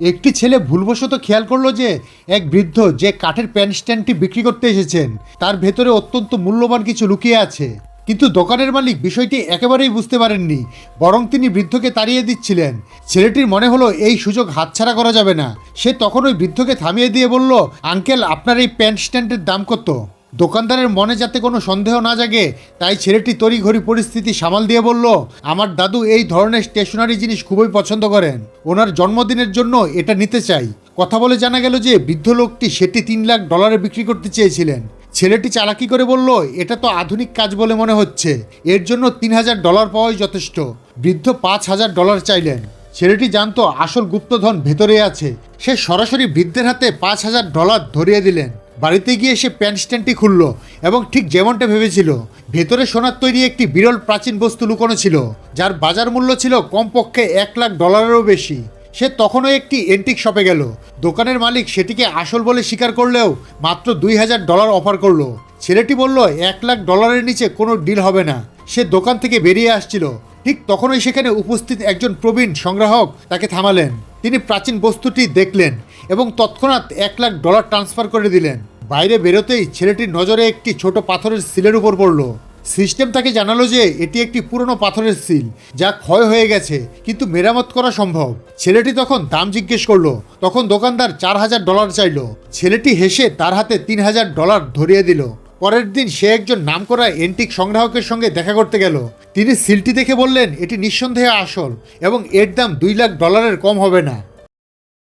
একটি ছেলে ভুলবশত খেয়াল করল যে এক বৃদ্ধ যে কাঠের প্যান স্ট্যান্ডটি বিক্রি করতে এসেছেন, তার ভেতরে অত্যন্ত মূল্যবান কিছু লুকিয়ে আছে। কিন্তু দোকানের মালিক বিষয়টি একেবারেই বুঝতে পারেননি, বরং তিনি বৃদ্ধকে তাড়িয়ে দিচ্ছিলেন। ছেলেটির মনে হলো, এই সুযোগ হাতছাড়া করা যাবে না। সে তখন ওই বৃদ্ধকে থামিয়ে দিয়ে বলল, আঙ্কেল, আপনার এই প্যান্ট স্ট্যান্ডের দাম কত? দোকানদারের মনে যাতে কোনো সন্দেহ না জাগে, তাই ছেলেটি তড়িঘড়ি পরিস্থিতি সামাল দিয়ে বলল, আমার দাদু এই ধরনের স্টেশনারি জিনিস খুবই পছন্দ করেন। ওনার জন্মদিনের জন্য এটা নিতে চাই। কথা বলে জানা গেল যে বৃদ্ধ লোকটি সেটি তিন লাখ ডলারে বিক্রি করতে চেয়েছিলেন। ছেলেটি চালাকি করে বলল, এটা তো আধুনিক কাজ বলে মনে হচ্ছে। এর জন্য তিন হাজার ডলার পাওয়াই যথেষ্ট। বৃদ্ধ পাঁচ হাজার ডলার চাইলেন। ছেলেটি জানতো আসল গুপ্তধন ভেতরে আছে। সে সরাসরি বৃদ্ধের হাতে পাঁচ হাজার ডলার ধরিয়ে দিলেন। বাড়িতে গিয়ে সে প্যান্ট স্ট্যান্ডটি খুলল এবং ঠিক যেমনটা ভেবেছিল, ভেতরে সোনার তৈরি একটি বিরল প্রাচীন বস্তু লুকোনো ছিল, যার বাজার মূল্য ছিল কমপক্ষে এক লাখ ডলারেরও বেশি। সে তখনও একটি এন্টিক শপে গেল। দোকানের মালিক সেটিকে আসল বলে স্বীকার করলেও মাত্র দুই হাজার ডলার অফার করল। ছেলেটি বলল, এক লাখ ডলারের নিচে কোনো ডিল হবে না। সে দোকান থেকে বেরিয়ে আসছিল। ঠিক তখনই সেখানে উপস্থিত একজন প্রবীণ সংগ্রাহক তাকে থামালেন। তিনি প্রাচীন বস্তুটি দেখলেন এবং তৎক্ষণাৎ এক লাখ ডলার ট্রান্সফার করে দিলেন। বাইরে বেরোতেই ছেলেটির নজরে একটি ছোট পাথরের সিলের উপর পড়ল। সিস্টেম তাকে জানালো যে এটি একটি পুরনো পাথরের সিল, যা ক্ষয় হয়ে গেছে, কিন্তু মেরামত করা সম্ভব। ছেলেটি তখন দাম জিজ্ঞেস করল, তখন দোকানদার চার হাজার ডলার চাইলো। ছেলেটি হেসে তার হাতে তিন হাজার ডলার ধরিয়ে দিল। পরের দিন সে একজন নামকরা এন্টিক সংগ্রাহকের সঙ্গে দেখা করতে গেল। তিনি সিলটি দেখে বললেন, এটি নিঃসন্দেহে আসল এবং এর দাম দুই লাখ ডলারের কম হবে না।